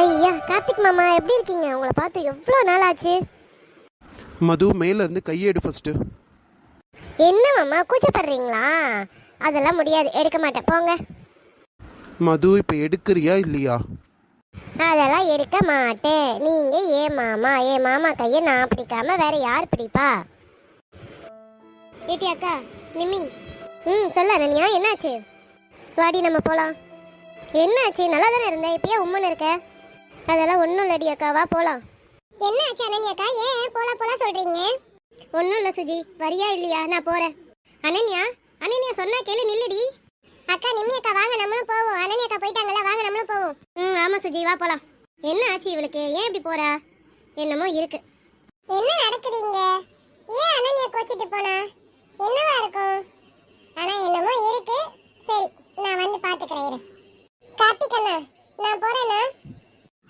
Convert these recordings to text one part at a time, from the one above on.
ஐயா கார்த்திக் மாமா எப்படி இருக்கீங்க? உங்களை பார்த்து எவ்வளோ நாள் ஆச்சு மது மேல இருந்து கையெடு ஃபர்ஸ்ட் என்ன மாமா கூச்சப்படுறீங்களா? அதெல்லாம் முடியாது எடுக்க மாட்டேன் போங்க. மது இப்போ எடுக்கிறியா இல்லையா? அதெல்லாம் எடுக்க மாட்டேன். நீங்க ஏன் மாமா ஏன் மாமா கையை நான் பிடிக்காம வேற யார் பிடிப்பா? ஏட்டி அக்கா நிம்மி. ம் சொல்ல அனன்யா என்னாச்சு? வாடி நம்ம போலாம். என்னாச்சு? நல்லா தானே இருந்த? இப்பயே உம்மன் இருக்க? அதெல்லாம் ஒன்றும் இல்லடி அக்கா வா போலாம். என்ன ஆச்சு அனன்யாக்கா ஏன் போலாம் போலாம் சொல்றீங்க? ஒன்றும் இல்லை சுஜி வரியா இல்லையா? நான் போறேன். அனன்யா அனன்யா சொன்னா கேளு நில்லுடி. அக்கா நிம்மி அக்கா வாங்க நம்மளும் போவோம். அனன்யா அக்கா போயிட்டாங்கல்ல வாங்க நம்மளும் போவோம். ம் ஆமா சுஜி வா போலாம். என்ன ஆச்சு இவளுக்கு? ஏன் இப்படி போறா? என்னமோ இருக்கு. என்ன நடக்குதுங்க? ஏன் அனன்யா கோச்சிட்டு போனா? என்னவா இருக்கும்? ஆனா என்னமோ இருக்கு. சரி நான் வந்து பாத்துக்கிறேன் கார்த்திக் அண்ணா நான் போறேனா?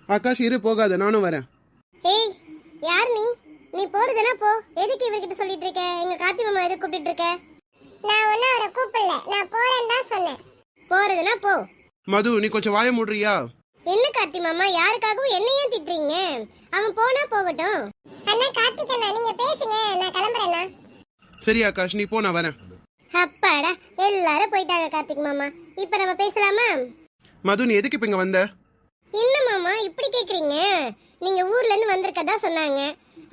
ஆகாஷ் இரு போகாத நானும் வரேன். ஏய் யார் நீ? நீ போறதுனா போ. எதுக்கு இவர்கிட்ட சொல்லிட்டு இருக்க? எங்க கார்த்தி மாமா எதுக்கு கூப்பிட்டு இருக்க? நான் ஒன்னும் அவரை கூப்பிடல. நான் போறேன்னு தான் சொன்னேன். போறதுனா போ. மது நீ கொஞ்சம் வாய மூடுறியா? என்ன கார்த்தி மாமா? யாருக்காகவும் என்ன ஏன் திட்டுறீங்க? அவன் போனா போகட்டும். அண்ணா கார்த்திக் அண்ணா நீங்க பேசுங்க. நான் கிளம்புறேண்ணா. சரி ஆகாஷ் நீ போ நான் வரேன். அப்பாடா எல்லாரும் போயிட்டாங்க கார்த்திக் மாமா. இப்ப நம்ம பேசலாமா? மது நீ எதுக்கு இப்போ இங்கே வந்த? என்ன மாமா இப்படி கேக்குறீங்க? நீங்க ஊர்ல இருந்து வந்திருக்கதா சொன்னாங்க.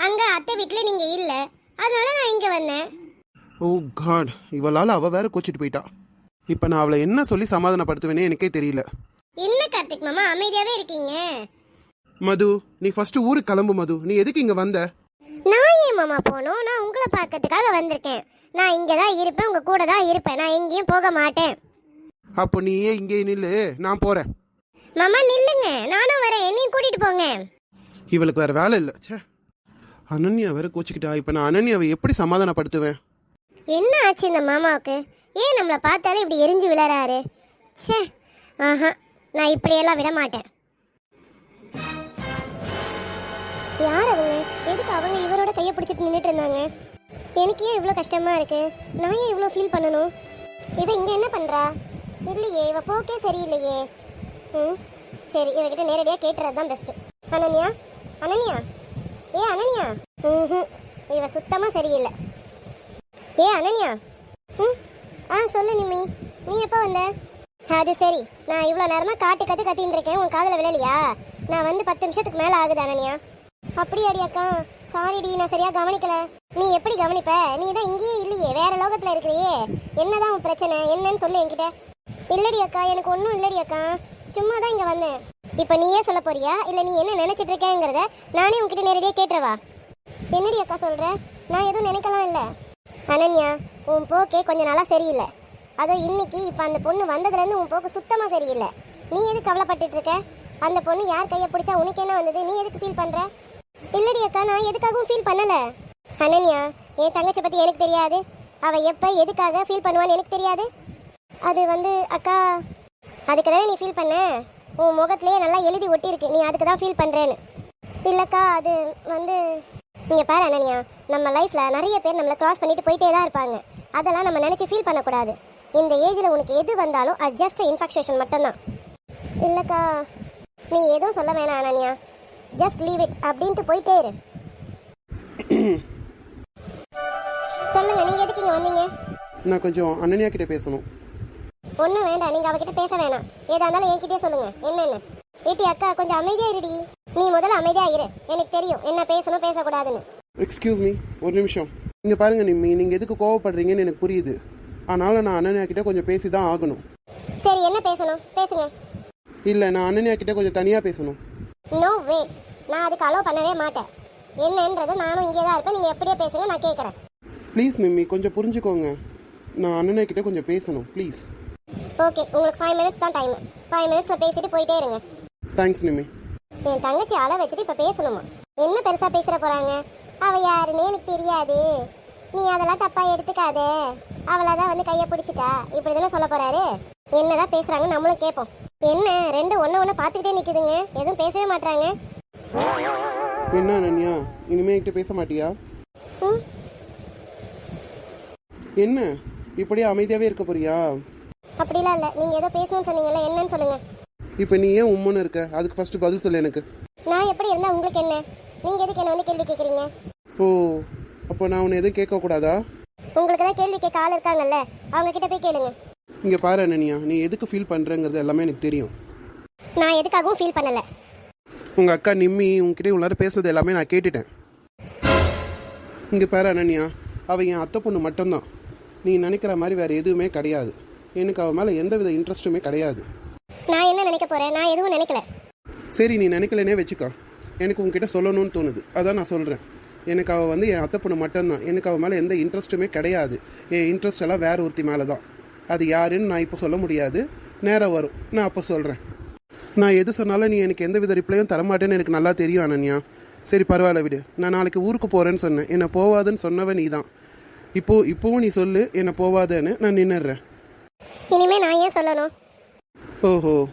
அங்க அத்தை வீட்ல நீங்க இல்ல. அதனால நான் இங்க வந்தேன். ஓ காட் இவளால் அவள் வேற கோச்சிட்டு போயிட்டா. இப்போ நான் அவளை என்ன சொல்லி சமாதானப்படுத்துவேனே எனக்கே தெரியல. என்ன கார்த்திக் மாமா அமைதியாவே இருக்கீங்க? மது நீ ஃபர்ஸ்ட் ஊருக்கு கிளம்பு மது. நீ எதுக்கு இங்கே வந்த? நான் ஏன் மாமா போனோம்? நான் உங்களை பார்க்கறதுக்காக வந்திருக்கேன். நான் இங்க தான் இருப்பேன் உங்க கூட தான் இருப்பேன். நான் எங்கேயும் போக மாட்டேன். அப்போ நீ ஏன் இங்கே நில்லு. நான் போகிறேன் மாமா நில்லுங்க. நானும் வரேன். என்னையும் கூட்டிட்டு போங்க. இவளுக்கு வேற வேலை இல்லை. ச்சே. அனன்யா வேற கோச்சிக்கிட்டா. இப்போ நான் அனன்யாவை எப்படி சமாதானப்படுத்துவேன்? என்ன ஆச்சு இந்த மாமாவுக்கு? ஏன் நம்மளை பார்த்தாலே இப்படி எரிஞ்சு விழறாரு? ச்சே. ஆஹா. நான் இப்படியெல்லாம் விட மாட்டேன். யார் அவங்க? எதுக்கு அவங்க இவரோட கையை பிடிச்சிட்டு நின்றுட்டு இருந்தாங்க? எனக்கு ஏன் இவ்வளோ கஷ்டமா இருக்கு? நான் ஏன் இவ்வளோ ஃபீல் பண்ணணும்? இவ இங்கே என்ன பண்ணுறா இல்லையே இவ போக்கே சரியில்லையே. ம். சரி இவகிட்ட நேரடியாக கேட்டுறது தான் பெஸ்ட்டு அனன்யா? அனன்யா? ஏ அனன்யா? ம் இவ சுத்தமாக சரியில்லை. ஏ அனன்யா? ம். ஆ சொல்லு நிம்மி. நீ எப்போ வந்த? அது சரி. நான் இவ்வளோ நேரமாக காட்டு கற்று கத்தின்னு இருக்கேன். உன் காதில் விழலையா? நான் வந்து பத்து நிமிஷத்துக்கு மேலே ஆகுது அனன்யா. அப்படியாடி அக்கா. சாரிடி நான் சரியாக கவனிக்கல. நீ எப்படி கவனிப்ப? நீ தான் இங்கேயே இல்லையே. வேற லோகத்தில் இருக்கிறியே. என்னதான் உன் பிரச்சனை? என்னன்னு சொல்லு என்கிட்ட. இல்லடி அக்கா எனக்கு ஒன்றும் இல்லடி அக்கா. சும்மா தான் இங்கே வந்தேன். இப்போ நீயே சொல்ல போறியா? இல்லை நீ என்ன நினச்சிட்டு இருக்கேங்கிறத நானே உங்ககிட்ட நேரடியாக கேட்டுறவா? என்னடி அக்கா சொல்கிற நான் எதுவும் நினைக்கலாம் இல்லை. அனன்யா உன் போக்கே கொஞ்சம் நாளாக சரியில்லை. அதோ இன்னைக்கு இப்போ அந்த பொண்ணு வந்ததுலேருந்து உன் போக்கு சுத்தமாக சரியில்லை. நீ எதுக்கு கவலைப்பட்டுட்டு இருக்க? அந்த பொண்ணு யார் கையை பிடிச்சா உனக்கு என்ன வந்தது? நீ எதுக்கு ஃபீல் பண்ணுற இல்லடி அக்கா நான் எதுக்காகவும் ஃபீல் பண்ணலை. அனன்யா என் தங்கச்சி பற்றி எனக்கு தெரியாது. அவள் எப்போ எதுக்காக ஃபீல் பண்ணுவான்னு எனக்கு தெரியாது. அது வந்து அக்கா அதுக்கு தானே நீ ஃபீல் பண்ண? உன் முகத்திலேயே நல்லா எழுதி ஒட்டியிருக்கு. நீ அதுக்கு தான் ஃபீல் பண்றேன்னு. இல்லக்கா அது வந்து இங்க பாரு அனன்யா. நம்ம லைஃப்ல நிறைய பேர் நம்மளை கிராஸ் பண்ணிட்டு போயிட்டே தான் இருப்பாங்க. அதெல்லாம் நம்ம நினைச்சு ஃபீல் பண்ணக்கூடாது. இந்த ஏஜ்ல உனக்கு எது வந்தாலும் அது ஜஸ்ட் இன்ஃபெக்ஷன் மட்டும்தான். இல்லக்கா நீ எதுவும் சொல்ல வேணாம் அனன்யா. ஜஸ்ட் லீவ் இட் அப்படின்ட்டு போயிட்டே இரு. சொல்லுங்க நீங்க எதுக்கு இங்க வந்தீங்க? நான் கொஞ்சம் அனன்யா கிட்ட பேசணும். ஒன்றும் வேண்டாம் நீங்க அவகிட்ட பேச வேணாம். ஏதா இருந்தாலும் என்கிட்டயே சொல்லுங்க. என்னென்ன? ஏட்டி அக்கா கொஞ்சம் அமைதியா இருடி. நீ முதல்ல அமைதியா இரு. எனக்கு தெரியும் என்ன பேசணும் பேசக்கூடாதுன்னு. எக்ஸ்கியூஸ் மீ ஒரு நிமிஷம். இங்கே பாருங்க நிம்மி நீங்கள் எதுக்கு கோவப்படுறீங்கன்னு எனக்கு புரியுது. ஆனாலும் நான் அனன்யா கிட்ட கொஞ்சம் பேசி தான் ஆகணும். சரி என்ன பேசணும்? பேசுங்க. இல்லை நான் அனன்யா கிட்ட கொஞ்சம் தனியாக பேசணும். நோ வே நான் அதுக்கு அலோவ் பண்ணவே மாட்டேன். என்னன்றது நானும் இங்கே தான் இருப்பேன். நீங்கள் எப்படியே பேசுங்க நான் கேட்குறேன் ப்ளீஸ் நிம்மி கொஞ்சம் புரிஞ்சுக்கோங்க. நான் அண்ணனை கிட்ட கொஞ்சம் பேசணும் ப்ளீஸ் ஓகே உங்களுக்கு ஃபைவ் மினிட்ஸ் தான் டைம் ஃபைவ் மினிட்ஸில் பேசிட்டு போயிட்டே இருங்க. தேங்க்ஸ் நிம்மி என் தங்கச்சி அள வச்சுட்டு இப்போ பேசணுமா? என்ன பெருசாக பேசுகிற போகிறாங்க அவள் யாருன்னு எனக்கு தெரியாது. நீ அதெல்லாம் தப்பாக எடுத்துக்காத. அவளை தான் வந்து கையை பிடிச்சிட்டா. இப்படி தானே சொல்ல போகிறாரு என்னதான் பேசுகிறாங்க நம்மளும் கேட்போம். என்ன ரெண்டு ஒன்று ஒன்று பார்த்துக்கிட்டே நிற்குதுங்க எதுவும் பேசவே மாட்றாங்க. என்ன அனன்யா? இனிமே என்கிட்ட பேச மாட்டியா? என்ன? இப்படியே அமைதியாகவே இருக்க போறியா? அப்படிலாம் இல்லை. நீங்கள் ஏதோ பேசணும்னு சொன்னீங்கல்ல என்னன்னு சொல்லுங்கள் இப்போ நீ ஏன் உம்முன்னு இருக்க? அதுக்கு ஃபர்ஸ்ட் பதில் சொல்லு எனக்கு. நான் எப்படி இருந்தா உங்களுக்கு என்ன? நீங்க எதுக்கு என்ன வந்து கேள்வி கேக்குறீங்க? ஓ அப்போ நான் உன்னை எதுவும் கேட்கக்கூடாதா உங்களுக்கு தான் கேள்வி கேட்க ஆள் இருக்காங்கல்ல அவங்க கிட்ட போய் கேளுங்க. இங்கே பாரு அனன்யா நீ எதுக்கு ஃபீல் பண்ணுறங்கிறது எல்லாமே எனக்கு தெரியும். நான் எதுக்காகவும் ஃபீல் பண்ணல. உங்கள் அக்கா நிம்மி உங்ககிட்ட நேரம் பேசுறது எல்லாமே நான் கேட்டுட்டேன். இங்கே பாரு அனன்யா அவள் என் அத்தை பொண்ணு மட்டும்தான். நீ நினைக்கிற மாதிரி வேறு எதுவுமே கிடையாது. எனக்கு அவள் மேலே எந்த வித இன்ட்ரெஸ்ட்டுமே கிடையாது. நான் என்ன நினைக்க போறேன்? நான் எதுவும் நினைக்கல. சரி நீ நினைக்கலனே வச்சுக்கோ. எனக்கு உங்ககிட்ட சொல்லணும்னு தோணுது. அதான் நான் சொல்கிறேன் எனக்கு அவள் வந்து என் அத்தை பொண்ணு மட்டும்தான். எனக்கு அவள் மேலே எந்த இன்ட்ரெஸ்ட்டுமே கிடையாது. என் இன்ட்ரெஸ்ட் எல்லாம் வேற ஒருத்தி மேலே தான் அது யாருன்னு நான் இப்போ சொல்ல முடியாது. நேரம் வரும். நான் அப்போ சொல்கிறேன் நான் எது சொன்னாலும் நீ எனக்கு எந்த வித ரிப்ளையும் தரமாட்டேன்னு எனக்கு நல்லா தெரியும் அனன்யா. சரி பரவாயில்ல விடு. நான் நாளைக்கு ஊருக்கு போகிறேன்னு சொன்னேன். என்னை போவாதுன்னு சொன்னவன் நீ தான் இப்போ இப்போவும் நீ சொல்லு. என்னை போவாதேன்னு நான் நின்னுடுறேன். இனிமே நான் ஏன் சொல்லணும்? ஓஹோ.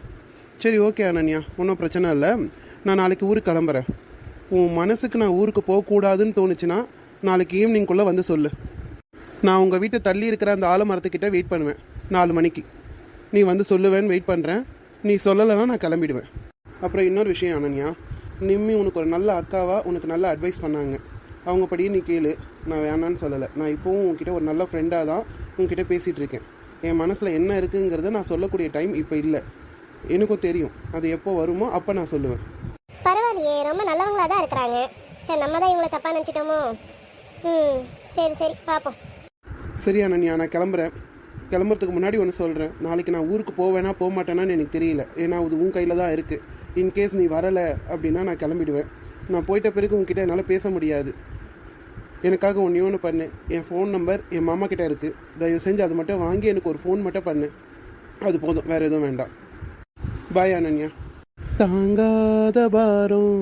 சரி ஓகே அனன்யா. ஒன்றும் பிரச்சனை இல்லை. நான் நாளைக்கு ஊருக்கு கிளம்புறேன். உன் மனசுக்கு நான் ஊருக்கு போகக்கூடாதுன்னு தோணுச்சுன்னா நாளைக்கு ஈவினிங்குள்ளே வந்து சொல்லு. நான் உங்கள் வீட்டை தள்ளி இருக்கிற அந்த ஆலமரத்துக்கிட்ட வெயிட் பண்ணுவேன். நாலு மணிக்கு. நீ வந்து சொல்லுவேன்னு வெயிட் பண்ணுறேன் நீ சொல்லலைன்னா நான் கிளம்பிடுவேன். அப்புறம் இன்னொரு விஷயம் அனன்யா. நிம்மி உனக்கு ஒரு நல்ல அக்காவாக உனக்கு நல்ல அட்வைஸ் பண்ணாங்க. அவங்க படியே நீ கேளு. நான் வேணான்னு சொல்லலை. நான் இப்போவும் உங்ககிட்ட ஒரு நல்ல ஃப்ரெண்டாக தான் உங்ககிட்ட பேசிகிட்டு இருக்கேன். என் மனசில் என்ன இருக்குங்கிறத நான் சொல்லக்கூடிய டைம் இப்போ இல்லை. எனக்கும் தெரியும். அது எப்போ வருமோ அப்போ நான் சொல்லுவேன். பரவாயில்லையே ரொம்ப நல்லவங்களா தான் இருக்கிறாங்க. சரி நம்ம தான் இவங்களை தப்பா நினச்சிட்டோமோ? ம் சரி சரி பார்ப்போம் சரி அனன்யா நான் கிளம்புறேன். கிளம்புறதுக்கு முன்னாடி ஒன்று சொல்கிறேன் நாளைக்கு நான் ஊருக்கு போவேனா போக மாட்டேனான்னு எனக்கு தெரியல. ஏன்னா அது உன் கையில் தான் இருக்குது இன்கேஸ் நீ வரலை அப்படின்னா நான் கிளம்பிடுவேன். நான் போயிட்ட பிறகு உன்கிட்ட என்னால் பேச முடியாது. எனக்காக ஒன்றே ஒன்று பண்ணு. என் ஃபோன் நம்பர் என் மாமா கிட்டே இருக்குது தயவு செஞ்சு அது மட்டும் வாங்கி எனக்கு ஒரு ஃபோன் மட்டும் பண்ணு. அது போதும். வேறு எதுவும் வேண்டாம். பாய் அனன்யா. தாங்காத பாரம்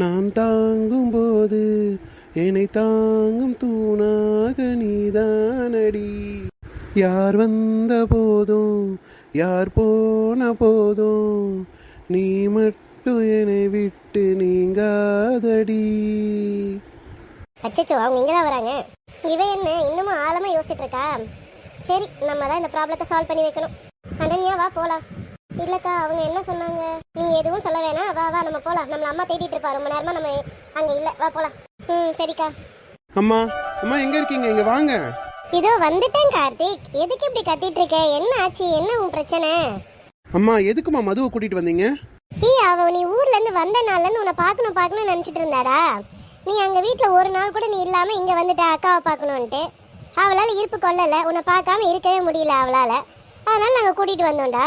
நான் தாங்கும் போது என்னை தாங்கும் தூணாக நீதானடி. யார் வந்த போதும் யார் போன போதும் நீ மட்டும் என்னை விட்டு நீங்காதடி. அச்சச்சோ அவங்க இங்கே தான் வராங்க. இவ என்ன இன்னமும் ஆழமா யோசிச்சுட்டு இருக்கா? சரி நம்ம தான் இந்த ப்ராப்ளத்தை சால்வ் பண்ணி வைக்கணும். அனன்யா வா போலாம். இல்லக்கா அவங்க என்ன சொன்னாங்க? நீ எதுவும் சொல்ல வேணாம். வா வா நம்ம போலாம். நம்மள அம்மா தேடிட்டு இருப்பா. ரொம்ப நேரமா நம்ம அங்க இல்ல. வா போலாம். ம் சரிக்கா. அம்மா அம்மா எங்கே இருக்கீங்க? இங்கே வாங்க. இதோ வந்துட்டேன் கார்த்திக். எதுக்கு இப்படி கத்திட்டு இருக்க? என்ன ஆச்சு? என்ன உன் பிரச்சனை? அம்மா எதுக்கும்மா மதுவை கூட்டிகிட்டு வந்தீங்க? ஏய் அவ நீ ஊர்ல இருந்து வந்த நாள்ல இருந்து உன்னை பார்க்கணும் பார்க்கணும்னு நினைச்சிட்டு இருந்தாடா. நீ அங்க வீட்ல ஒரு நாள் கூட நீ இல்லாம இங்க வந்துட்ட அக்காவை பார்க்கணுன்ட்டு அவளால இருப்பு கொள்ளல உன்னை பார்க்காம இருக்கவே முடியல அவளால. அதனால நாங்க கூட்டிட்டு வந்தோம்டா.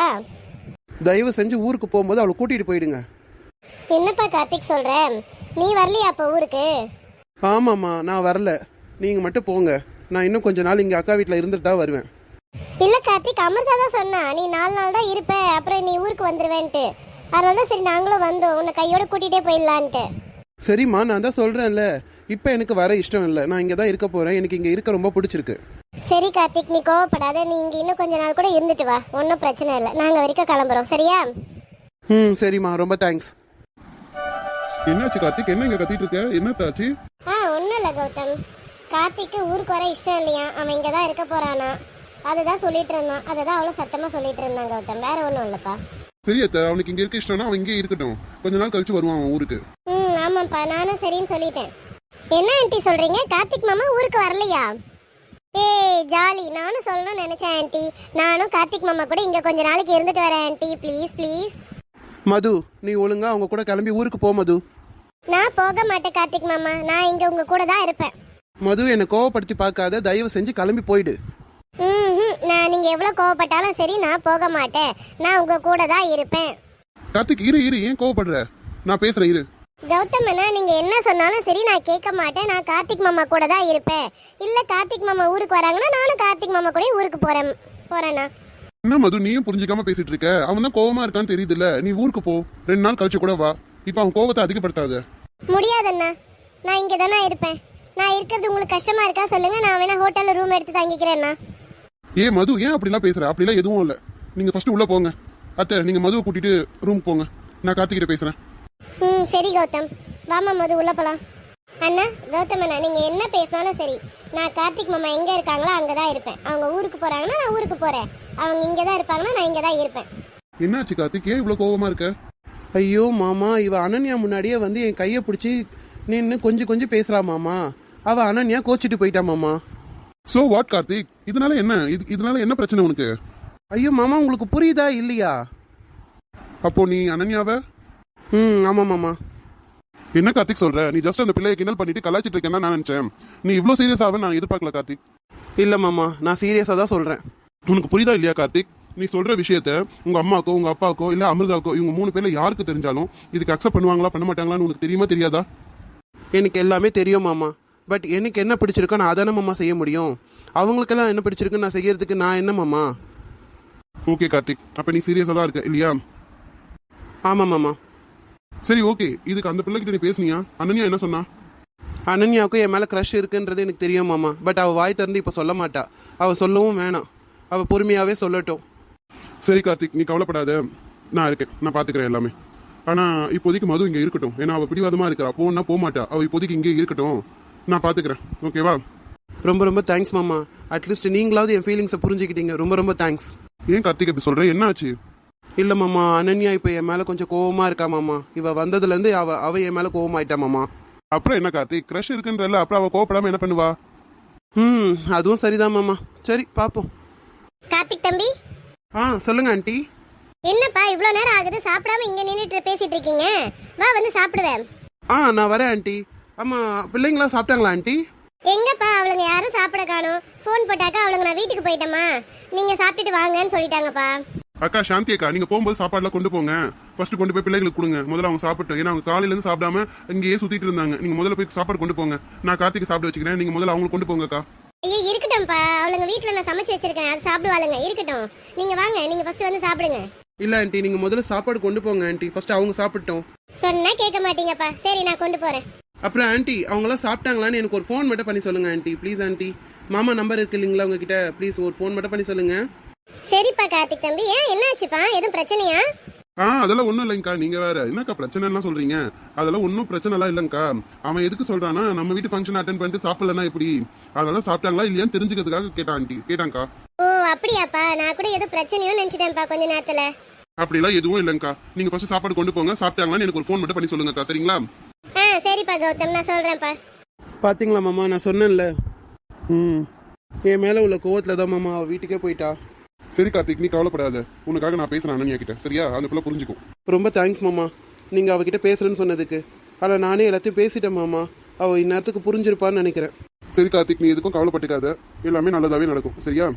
தயவு செஞ்சு ஊருக்கு போகும்போது அவளை கூட்டிகிட்டு போயிடுங்க. என்னப்பா கார்த்திக் சொல்ற? நீ வரலையா அப்ப ஊருக்கு? ஆமாம்மா நான் வரல. நீங்கள் மட்டும் போங்க. நான் இன்னும் கொஞ்ச நாள் இங்கே அக்கா வீட்டில் இருந்துட்டு தான் வருவேன். இல்ல கார்த்திக் அமிர்தா தான் சொன்னா. நீ நாலு நாள் தான் இருப்ப அப்புறம் நீ ஊருக்கு வந்துருவேன்ட்டு. அதனால தான் சரி நாங்களும் வந்தோம். உன்னை கையோட கூட்டிகிட்டே போயிடலான்ட்டு. சரிம்மா நான் தான் சொல்கிறேன்ல இப்போ எனக்கு வர இஷ்டம் இல்லை. நான் இங்கே தான் இருக்க போகிறேன் எனக்கு இங்கே இருக்க ரொம்ப பிடிச்சிருக்கு. சரி கார்த்திக் நீ கோவப்படாத. நீ இங்க இன்னும் கொஞ்ச நாள் கூட இருந்துட்டு வா. ஒன்றும் பிரச்சனை இல்லை. நாங்க வரைக்கும் கிளம்புறோம். சரியா? ம் சரிம்மா. ரொம்ப தேங்க்ஸ் என்னாச்சு கார்த்திக்? என்ன இங்க கத்திட்டு இருக்க? என்னத்தாச்சு ஆ ஒன்றும் இல்லை கௌதம். கார்த்திக்கு ஊருக்கு வர இஷ்டம் இல்லையா? அவன் இங்கே தான் இருக்க போறானா? அதுதான் சொல்லிட்டு இருந்தான். அதை தான் அவ்வளோ சத்தமாக சொல்லிட்டு இருந்தான் கௌதம். வேற ஒன்றும் இல்லைப்பா. சரி அத்தை. அவனுக்கு இங்க இருக்க இஷ்டம்னா அவன் இங்கே இருக்கட்டும். கொஞ்ச நாள் கழிச்சு வருவான் அவன் ஊருக்கு. ம் ஆமாப்பா நானும் சரின்னு சொல்லிட்டேன். என்ன ஆண்டி சொல்றீங்க? கார்த்திக் மாமா ஊருக்கு வரலையா? ஏய் ஜாலி. நானும் சொல்லணும்னு நினைச்சேன் ஆண்டி. நானும் கார்த்திக் மாமா கூட இங்க கொஞ்ச நாளைக்கு இருந்துட்டு வரேன் ஆண்டி. Please please. மது நீ ஒழுங்கா அவங்க கூட கிளம்பி ஊருக்கு போ மது. நான் போக மாட்டேன் கார்த்திக் மாமா. நான் இங்க உங்க கூட தான் இருப்பேன். மது என்னை கோவப்படுத்தி பார்க்காத. தயவு செஞ்சு கிளம்பி போயிடு. ம் நான் நீங்க எவ்வளவு கோவப்பட்டாலும் சரி நான் போக மாட்டேன். நான் உங்க கூட தான் இருப்பேன். கார்த்திக் இரு இரு. ஏன் கோவப்படுற? நான் பேசுறேன் இரு. கௌதம் அண்ணா நீங்க என்ன சொன்னாலும் சரி நான் கேட்க மாட்டேன். நான் கார்த்திக் மாமா கூட தான் இருப்பேன். இல்ல கார்த்திக் மாமா ஊருக்கு வராங்கன்னா நானும் கார்த்திக் மாமா கூட ஊருக்கு போறேன். போறேண்ணா. என்ன மது நீயும் புரிஞ்சுக்காம பேசிட்டு இருக்க? அவன் தான் கோவமா இருக்கான்னு தெரியுதுல்ல. நீ ஊருக்கு போ. ரெண்டு நாள் கழிச்சு கூட வா. இப்போ அவன் கோவத்தை அதிகப்படுத்தாத. முடியாதண்ணா. நான் இங்க தானே இருப்பேன். நான் இருக்கிறது உங்களுக்கு கஷ்டமா இருக்கா சொல்லுங்க. நான் வேணா ஹோட்டல்ல ரூம் எடுத்து தங்கிக்கிறேன்னா ஏ மது ஏன் அப்படிலாம் பேசுற? அப்படிலாம் எதுவும் இல்ல. நீங்க ஃபர்ஸ்ட் உள்ள போங்க. அத்தை நீங்க மதுவை கூட்டிட்டு ரூம் போங்க. நான் கார்த்திகிட்ட பேசுறேன். ம் சரி கௌதம். வாமா மது உள்ள போலாம். அண்ணா கௌதம் அண்ணா நீங்க என்ன பேசினாலும் சரி. நான் கார்த்திக் மாமா எங்க இருக்காங்களோ அங்க தான் இருப்பேன். அவங்க ஊருக்கு போறாங்கன்னா நான் ஊருக்கு போறேன். அவங்க இங்க தான் இருப்பாங்கன்னா நான் இங்க தான் இருப்பேன். என்னாச்சு கார்த்திக்? ஏன் இவ்வளவு கோவமா இருக்க? ஐயோ மாமா இவ அனன்யா முன்னாடியே வந்து என் கையை பிடிச்சி நின்று கொஞ்சம் கொஞ்சம் பேசுறா மாமா. அவ அனன்யா கோச்சிட்டு போயிட்டா மாமா. So what Karthik? இதனால என்ன? இது இதனால என்ன பிரச்சனை உனக்கு? ஐயோ மாமா உங்களுக்கு புரியுதா இல்லையா? அப்போ நீ அனன்யாவை? ம் ஆமா மாமா என்ன கார்த்திக் சொல்ற? நீ ஜஸ்ட் அந்த பிள்ளையை கிண்டல் பண்ணிட்டு கலாச்சிட்டு தான் நான் நினைச்சேன். நீ இவ்வளவு சீரியஸாவே நான் எதிர்பார்க்கல கார்த்திக். இல்ல மாமா நான் சீரியஸா தான் சொல்றேன். உனக்கு புரியுதா இல்லையா கார்த்திக்? நீ சொல்ற விஷயத்த உங்க அம்மாக்கோ உங்க அப்பாக்கோ இல்ல அமிர்தாக்கோ இவங்க மூணு பேர்ல யாருக்கு தெரிஞ்சாலும் இதுக்கு அக்செப்ட் பண்ணுவாங்களா பண்ண மாட்டாங்களான்னு உனக்கு தெரியுமா தெரியாதா? எனக்கு எல்லாமே தெரியும் மாமா பட் எனக்கு என்ன பிடிச்சிருக்கோ நான் அதானே மாமா செய்ய முடியும். அவங்களுக்கெல்லாம் என்ன பிடிச்சிருக்குன்னு நான் செய்யறதுக்கு நான் என்ன மாமா? ஓகே கார்த்திக் அப்ப நீ சீரியஸா தான் இருக்க இல்லையா? ஆமா மாமா சரி ஓகே இதுக்கு அந்த பிள்ளைகிட்ட நீ பேசுனியா? அனன்யா என்ன சொன்னா? அனன்யாவுக்கும் என் மேல க்ரஷ் இருக்குன்றது எனக்கு தெரியும் மாமா. பட் அவ வாய் திறந்து இப்ப சொல்ல மாட்டா. அவ சொல்லவும் வேணாம். அவ பொறுமையாவே சொல்லட்டும். சரி கார்த்திக் நீ கவலைப்படாத. நான் இருக்கேன். நான் பாத்துக்கிறேன் எல்லாமே. ஆனா இப்போதைக்கு மது இங்க இருக்கட்டும். ஏன்னா அவ பிடிவாதமா இருக்கிறா. போனா போக மாட்டா. அவ இப்போதைக்கு இங்கே இருக்கட்டும். நான் பாத்துக்கிறேன். ஓகேவா ரொம்ப ரொம்ப தேங்க்ஸ் மாமா. அட்லீஸ்ட் நீங்களாவது என் ஃபீலிங்ஸை புரிஞ்சுக்கிட்டீங்க. ரொம்ப ரொம்ப தேங்க்ஸ் ஏன் கார்த்திக் இப்படி சொல்ற? என்ன ஆச்சு? இல்ல மாமா அனன்யா இப்போ என் மேல கொஞ்சம் கோவமா இருக்கா மாமா? இவ வந்ததுல இருந்து அவ அவ என் மேல கோவமாயிட்டா மாமா. அப்புறம் என்ன கார்த்திக் க்ரஷ் இருக்குன்றல அப்புறம் அவ கோவப்படாம என்ன பண்ணுவா? ம் அதுவும் சரிதான் மாமா. சரி பாப்போம். கார்த்திக் தம்பி? ஆ சொல்லுங்க ஆண்டி. என்னப்பா இவ்வளோ நேரம் ஆகுது சாப்பிடாம இங்க நின்றுட்டு பேசிட்டு இருக்கீங்க? வா வந்து சாப்பிடுவேன். ஆ நான் வரேன் ஆண்டி. ஆமா பிள்ளைங்களாம் சாப்பிட்டாங்களா ஆண்டி? எங்கப்பா அவளுங்க யாரும் சாப்பிட காணும். ஃபோன் போட்டாக்கா அவளுங்க நான் வீட்டுக்கு போயிட்டேம்மா. நீங்க சாப்பிட்டுட்டு வாங்கன்னு சொல்லிட்டாங்கப்பா. அக்கா சாந்தி அக்கா நீங்க போகும்போது சாப்பாடுலாம் கொண்டு போங்க. ஃபர்ஸ்ட் கொண்டு போய் பிள்ளைகளுக்கு கொடுங்க. முதல்ல அவங்க சாப்பிட்டோம் ஏன்னா அவங்க காலையில இருந்து சாப்பிடாம இங்கேயே சுத்திட்டு இருந்தாங்க. நீங்க முதல்ல போய் சாப்பாடு கொண்டு போங்க. நான் கார்த்திக் சாப்பிட வச்சுக்கிறேன். நீங்க முதல்ல அவங்களுக்கு கொண்டு போங்க அக்கா ஐயோ இருக்கட்டும்ப்பா. அவளுங்க வீட்டில் நான் சமைச்சு வச்சிருக்கேன். அது சாப்பிடுவாளுங்க. இருக்கட்டும். நீங்க வாங்க. நீங்க ஃபர்ஸ்ட் வந்து சாப்பிடுங்க. இல்ல ஆண்டி. நீங்க முதல்ல சாப்பாடு கொண்டு போங்க ஆண்டி. ஃபர்ஸ்ட் அவங்க சாப்பிட்டோம். சொன்னா கேட்க மாட்டீங்கப்பா. சரி நான் கொண்டு போறேன். அப்புறம் ஆண்டி அவங்களாம் சாப்பிட்டாங்களான்னு எனக்கு ஒரு ஃபோன் மட்டும் பண்ணி சொல்லுங்க ஆண்டி. Please aunty. மாமா நம்பர் இருக்கு இல்லைங்களா உங்ககிட்ட? ப்ளீஸ் ஒரு ஃபோன் மட்டும் பண்ணி சொல்லுங்க. சரிப்பா கார்த்திக் தம்பி ஏன் என்னாச்சுப்பா? எதுவும் பிரச்சனையா? ஆ அதெல்லாம் ஒண்ணும் இல்லைங்கக்கா. நீங்க வேற என்னக்கா பிரச்சனை எல்லாம் சொல்றீங்க? அதெல்லாம் ஒன்றும் பிரச்சனை எல்லாம் இல்லைங்கக்கா. அவன் எதுக்கு சொல்றானா நம்ம வீட்டு ஃபங்க்ஷன் அட்டன் பண்ணிட்டு சாப்பிடலன்னா எப்படி? அதெல்லாம் சாப்பிட்டாங்களா இல்லையான்னு தெரிஞ்சுக்கிறதுக்காக கேட்டான் ஆண்டி கேட்டாங்கக்கா ஓ அப்படியாப்பா. நான் கூட ஏதோ பிரச்சனையோ நினைச்சிட்டேன்ப்பா கொஞ்ச நேரத்துல. அப்படிலாம் எதுவும் இல்லைங்கக்கா. நீங்க ஃபர்ஸ்ட் சாப்பாடு கொண்டு போங்க. சாப்பிட்டாங்களான்னு எனக்கு ஒரு ஃபோன் மட்டும் பண்ணி சொல்லுங்கக்கா. சரிங்களா? ஆ சரிப்பா கௌதம். நான் சொல்றேன்ப்பா. பாத்தீங்களா மாமா? நான் சொன்னேன்ல. ம். என் மேல உள்ள கோவத்துல தான் மாமா வீட்டுக்கே போயிட்டா. சரி கார்த்திக் நீ கவலைப்படாத. உனக்காக நான் பேசுறேன் அனன்யா கிட்ட. சரியா? அந்த பிள்ளை புரிஞ்சுக்கும். ரொம்ப தேங்க்ஸ் மாமா. நீங்க அவகிட்ட பேசுறேன்னு சொன்னதுக்கு. ஆனா நானே எல்லாத்தையும் பேசிட்டேன் மாமா. அவ இந்நேரத்துக்கு புரிஞ்சிருப்பான்னு நினைக்கிறேன். சரி கார்த்திக் நீ எதுக்கும் கவலைப்பட்டுக்காத. எல்லாமே நல்லதாவே நடக்கும். சரியா?